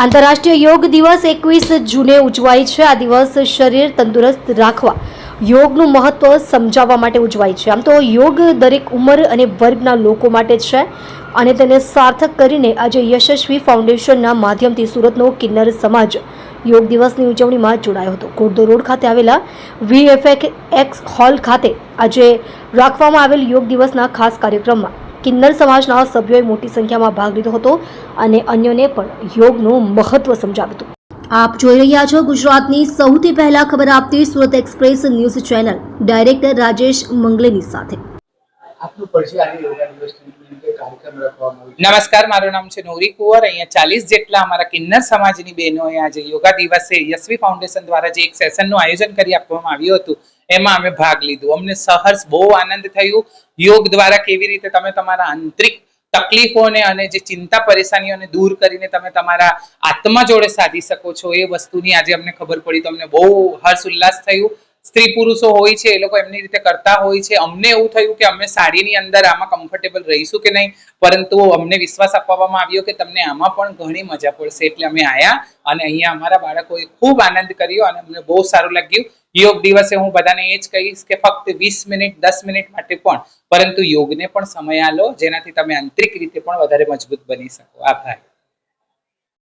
આંતરરાષ્ટ્રીય યોગ દિવસ એકવીસ જૂને ઉજવાય છે. આ દિવસ શરીર તંદુરસ્ત રાખવા, યોગનું મહત્વ સમજાવવા માટે ઉજવાય છે. આમ તો યોગ દરેક ઉંમર અને વર્ગના લોકો માટે છે અને તેને સાર્થક કરીને આજે યશસ્વી ફાઉન્ડેશનના માધ્યમથી સુરતનો કિન્નર સમાજ યોગ દિવસની ઉજવણીમાં જોડાયો હતો. કોટદો રોડ ખાતે આવેલા વીએફએક એક્સ હોલ ખાતે આજે રાખવામાં આવેલ યોગ દિવસના ખાસ કાર્યક્રમમાં કિન્નર સમાજના સભ્યોએ મોટી સંખ્યામાં ભાગ લીધો હતો અને અન્યોને પણ યોગનું મહત્વ સમજાવ્યું હતું. આપ જોઈ રહ્યા છો ગુજરાતની સૌથી પહેલા ખબર આપતી Surat express news channel director Rajesh મંગલેની સાથે. નમસ્કાર મારું નામ છે નોરી કુંવર. અહીંયા ચાલીસ જેટલા અમારા કિન્નર સમાજની બહેનોએ આજે યોગા દિવસે યશવી ફાઉન્ડેશન દ્વારા જે એક સેશનનું આયોજન કરી આપવામાં આવ્યું હતું. એમાં અમે ભાગ લીધું. અમને સહર્ષ બહુ આનંદ થયું. યોગ દ્વારા કેવી રીતે તમે તમારા આંતરિક તકલીફોને અને જે ચિંતા પરેશાનીઓને દૂર કરીને તમે તમારા આત્મા જોડે સાધી શકો છો એ વસ્તુની આજે અમને ખબર પડી. તો અમને બહુ હર્ષ ઉલ્લાસ થયું. સ્ત્રી પુરુષો હોય છે, એ લોકો એમની રીતે કરતા હોય છે. અમને એવું થયું કે અમે સાડીની અંદર આમાં કમ્ફર્ટેબલ રહીશું કે નહીં? પરંતુ અમને વિશ્વાસ અપાવવામાં આવ્યો કે તમને આમાં પણ ઘણી મજા પડશે. એટલે અમે આયા અને અહીંયા અમારા બાળકોએ ખૂબ આનંદ કર્યો અને અમને બહુ સારું લાગ્યું. યોગ દિવસે હું બધાને એ જ કહીશ કે ફક્ત વીસ મિનિટ, દસ મિનિટ માટે પણ, પરંતુ યોગને પણ સમય આલો, જેનાથી તમે આંતરિક રીતે પણ વધારે મજબૂત બની શકો. આભાર.